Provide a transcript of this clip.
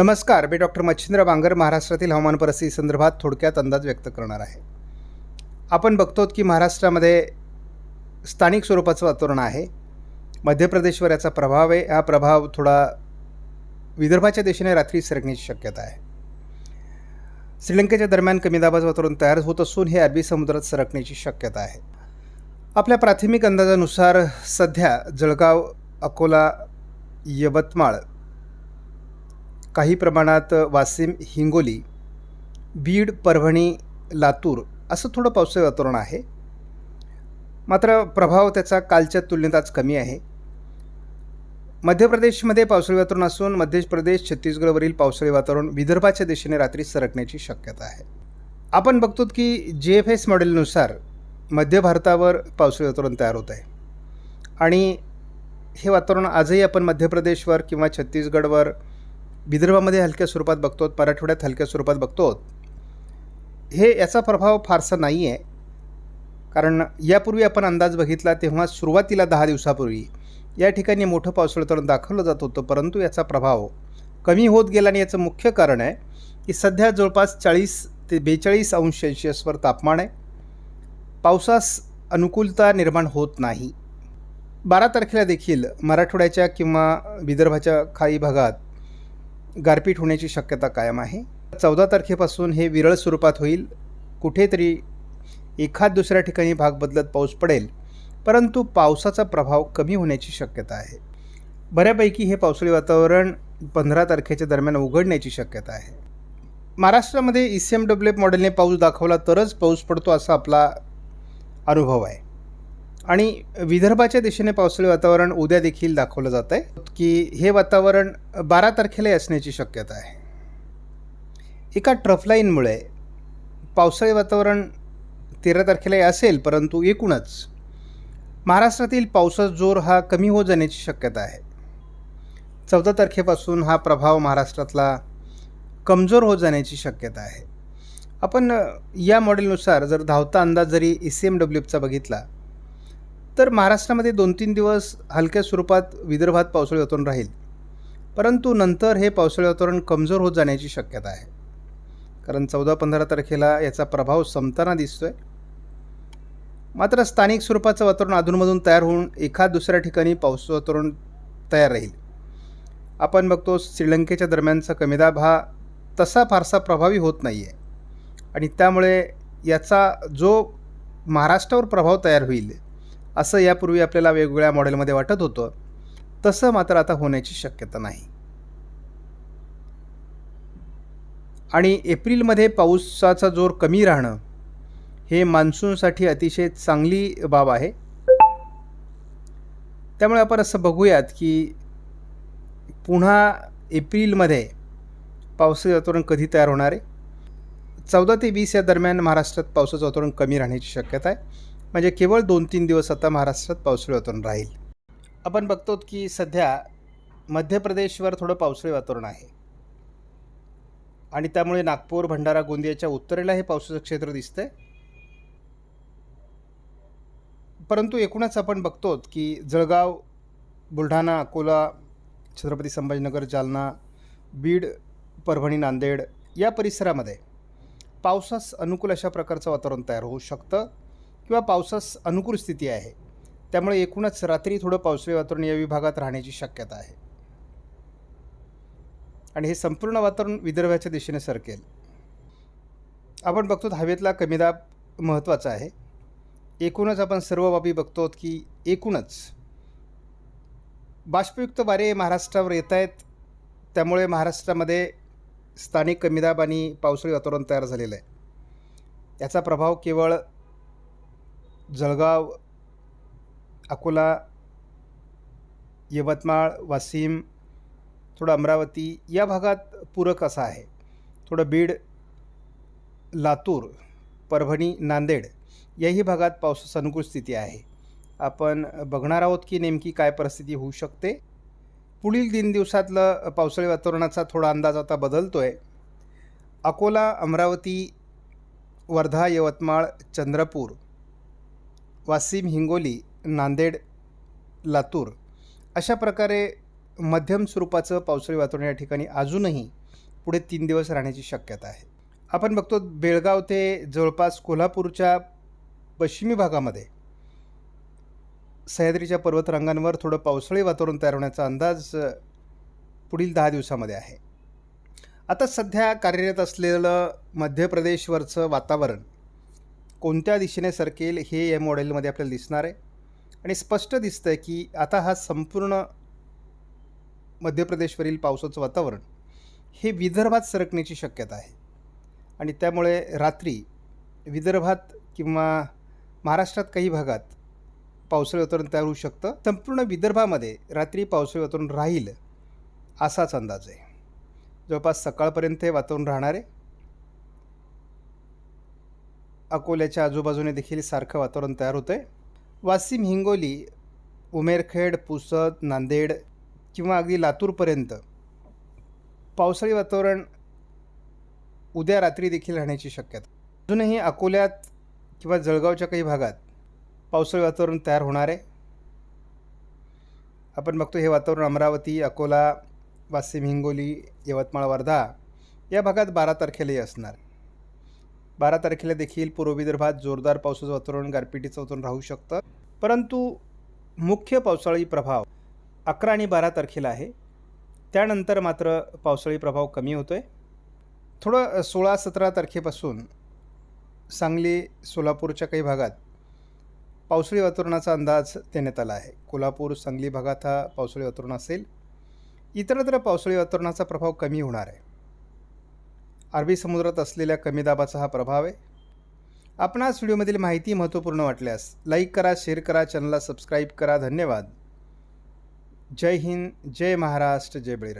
नमस्कार मी डॉक्टर मच्छिंद्र बांगर महाराष्ट्रातील हवामान परिस्थिती संदर्भात थोडक्यात अंदाज व्यक्त करणार आहे. आपण बघतो की महाराष्ट्रामध्ये स्थानिक स्वरूपाचं वातावरण आहे. मध्य प्रदेशवर याचा प्रभाव आहे. हा प्रभाव थोडा विदर्भाच्या दिशेने रात्री सरकण्याची शक्यता आहे. श्रीलंकेच्या दरम्यान कमी दाबाचं वातावरण तयार होत असून हे अरबी समुद्रात सरकण्याची शक्यता आहे. आपल्या प्राथमिक अंदाजानुसार सध्या जळगाव अकोला यवतमाळ काही प्रमाणात वासिम हिंगोली बीड परभणी लातूर असं थोडं पावसाळी वातावरण आहे. मात्र प्रभाव त्याचा कालच्या तुलनेत आज कमी आहे. मध्य प्रदेशमध्ये पावसाळी वातावरण असून मध्य प्रदेश छत्तीसगडवरील पावसाळी वातावरण विदर्भाच्या दिशेने रात्री सरकण्याची शक्यता आहे. आपण बघतो की जे एफ एस मॉडेलनुसार मध्य भारतावर पावसाळी वातावरण तयार होत आहे. आणि हे वातावरण आजही आपण मध्य प्रदेशवर किंवा छत्तीसगडवर विदर्भामध्ये हलक्या स्वरूपात बघतो मराठवाड्यात हलक्या स्वरूपात बघतो. हे याचा प्रभाव फारसा नाही आहे कारण यापूर्वी आपण अंदाज बघितला तेव्हा सुरुवातीला दहा दिवसापूर्वी या ठिकाणी मोठं पावसाळं वातावरण दाखवलं जात होतं परंतु याचा प्रभाव कमी होत गेला आणि याचं मुख्य कारण आहे की सध्या जवळपास चाळीस ते बेचाळीस अंश सेल्शियसवर तापमान आहे. पावसास अनुकूलता निर्माण होत नाही. बारा तारखेला देखील मराठवाड्याच्या किंवा विदर्भाच्या खाई भागात गारपीट होण्याची शक्यता कायम आहे. चौदा तारखेपासून हे विरळ स्वरूपात होईल. कुठेतरी एखाद दुसऱ्या ठिकाणी भाग बदलत पाऊस पडेल. परंतु पावसाचा प्रभाव कमी होण्याची शक्यता आहे. बऱ्यापैकी हे पावसाळी वातावरण पंधरा तारखेच्या दरम्यान उघडण्याची शक्यता आहे. महाराष्ट्रामध्ये E C M W F मॉडेलने पाऊस दाखवला तरच पाऊस पडतो असा आपला अनुभव आहे. आणि विदर्भाच्या दिशेने पावसाळी वातावरण उद्या देखील दाखवलं जात आहे की हे वातावरण बारा तारखेला असण्याची शक्यता आहे. एका ट्रफलाईनमुळे पावसाळी वातावरण तेरा तारखेला असेल परंतु एकूणच महाराष्ट्रातील पावसाचा जोर हा कमी होत जाण्याची शक्यता आहे. चौदा तारखेपासून हा प्रभाव महाराष्ट्रातला कमजोर होत जाण्याची शक्यता आहे. आपण या मॉडेलनुसार जर धावता अंदाज जरी ई सी एम डब्ल्यू एफचा बघितला तर महाराष्ट्रामध्ये दोन तीन दिवस हलक्या स्वरूपात विदर्भात पावसाळी वातावरण राहील. परंतु नंतर हे पावसाळी वातावरण कमजोर होत जाण्याची शक्यता आहे. कारण चौदा पंधरा तारखेला याचा प्रभाव संपताना दिसतो आहे मात्र स्थानिक स्वरूपाचं वातावरण अधूनमधून तयार होऊन एखाद दुसऱ्या ठिकाणी पाऊस वातावरण तयार राहील. आपण बघतो श्रीलंकेच्या दरम्यानचा कमीदाब हा तसा फारसा प्रभावी होत नाही आहे आणि त्यामुळे याचा जो महाराष्ट्रावर प्रभाव तयार होईल असं यापूर्वी आपल्याला वेगवेगळ्या मॉडेलमध्ये वाटत होतं. तसं मात्र आता होण्याची शक्यता नाही. आणि एप्रिलमध्ये पावसाचा जोर कमी राहणं हे मान्सूनसाठी अतिशय चांगली बाब आहे. त्यामुळे आपण असं बघूयात की पुन्हा एप्रिलमध्ये पावसाचं वातावरण कधी तयार होणार आहे? चौदा ते वीस या दरम्यान महाराष्ट्रात पावसाचं वातावरण कमी राहण्याची शक्यता आहे. म्हणजे केवळ दोन तीन दिवस आता महाराष्ट्रात पावसाळी वातावरण राहील. आपण बघतो की सध्या मध्य प्रदेशवर थोडं पावसाळी वातावरण आहे. आणि त्यामुळे नागपूर भंडारा गोंदियाच्या उत्तरेला हे पावसाचं क्षेत्र दिसतंय. परंतु एकूणच आपण बघतो की जळगाव बुलढाणा अकोला छत्रपती संभाजीनगर जालना बीड परभणी नांदेड या परिसरामध्ये पावसास अनुकूल अशा प्रकारचं वातावरण तयार होऊ शकतं. किंवा पावसास अनुकूल स्थिती आहे. त्यामुळे एकूणच रात्री थोडं पावसाळी वातावरण या विभागात राहण्याची शक्यता आहे. आणि हे संपूर्ण वातावरण विदर्भाच्या दिशेने सरकेल. आपण बघतो हवेतला कमीदाब महत्त्वाचा आहे. एकूणच आपण सर्व बाबी बघतो की एकूणच बाष्पयुक्त वारे महाराष्ट्रावर येत आहेत. त्यामुळे महाराष्ट्रामध्ये स्थानिक कमीदाब आणि पावसाळी वातावरण तयार झालेलं आहे. याचा प्रभाव केवळ जळगाव अकोला यवतमाळ वाशिम थोडं अमरावती या भागात पूरक असा आहे. थोडं बीड लातूर परभणी नांदेड याही भागात पावसाची अनुकूल स्थिती आहे. आपण बघणार आहोत की नेमकी काय परिस्थिती होऊ शकते. पुढील तीन दिवसातलं पावसाळी वातावरणाचा थोडा अंदाज आता बदलतो आहे अकोला अमरावती वर्धा यवतमाळ चंद्रपूर वासिम हिंगोली नांदेड लातूर अशा प्रकारे मध्यम स्वरूपाचं पावसाळी वातावरण या ठिकाणी अजूनही पुढे तीन दिवस राहण्याची शक्यता आहे. आपण बघतो बेळगाव ते जवळपास कोल्हापूरच्या पश्चिमी भागामध्ये सह्याद्रीच्या पर्वतरांगांवर थोडं पावसाळी वातावरण तयार होण्याचा अंदाज पुढील दहा दिवसामध्ये आहे. आता सध्या कार्यरत असलेलं मध्य प्रदेशवरचं वातावरण कोणत्या दिशेने सरकेल हे या मॉडेलमध्ये आपल्याला दिसणार आहे. आणि स्पष्ट दिसतं आहे की आता हा संपूर्ण मध्य प्रदेशवरील पावसाचं वातावरण हे विदर्भात सरकण्याची शक्यता आहे. आणि त्यामुळे रात्री विदर्भात किंवा महाराष्ट्रात काही भागात पावसाळी वातावरण तयार होऊ शकतं. संपूर्ण विदर्भामध्ये रात्री पावसाळी वातावरण राहील असाच अंदाज आहे. जवळपास सकाळपर्यंत हे वातावरण राहणार आहे. अकोल्याच्या आजूबाजूने देखील सारखं वातावरण तयार होतं आहे वासिम हिंगोली उमेरखेड पुसद नांदेड किंवा अगदी लातूरपर्यंत पावसाळी वातावरण उद्या रात्री देखील राहण्याची शक्यता अजूनही अकोल्यात किंवा जळगावच्या काही भागात पावसाळी वातावरण तयार होणार आहे. आपण बघतो हे वातावरण अमरावती अकोला वाशिम हिंगोली यवतमाळ वर्धा या भागात बारा तारखेलाही असणार बारा तारखेला देखील पूर्व विदर्भात जोरदार पावसाचं वातावरण गारपिटीचं वातावरण राहू शकतं. परंतु मुख्य पावसाळी प्रभाव अकरा आणि बारा तारखेला आहे. त्यानंतर मात्र पावसाळी प्रभाव कमी होतो आहे थोडं सोळा सतरा तारखेपासून सांगली सोलापूरच्या काही भागात पावसाळी वातावरणाचा अंदाज देण्यात आला आहे. कोल्हापूर सांगली भागात हा पावसाळी वातावरण असेल. इतरत्र पावसाळी वातावरणाचा प्रभाव कमी होणार आहे. अरबी समुद्रात असलेल्या कमी दाबाचा हा प्रभाव आहे. आपणास व्हिडिओमधील माहिती महत्त्वपूर्ण वाटल्यास लाईक करा शेअर करा चॅनलला सबस्क्राईब करा. धन्यवाद. जय हिंद जय महाराष्ट्र जय बळीराज.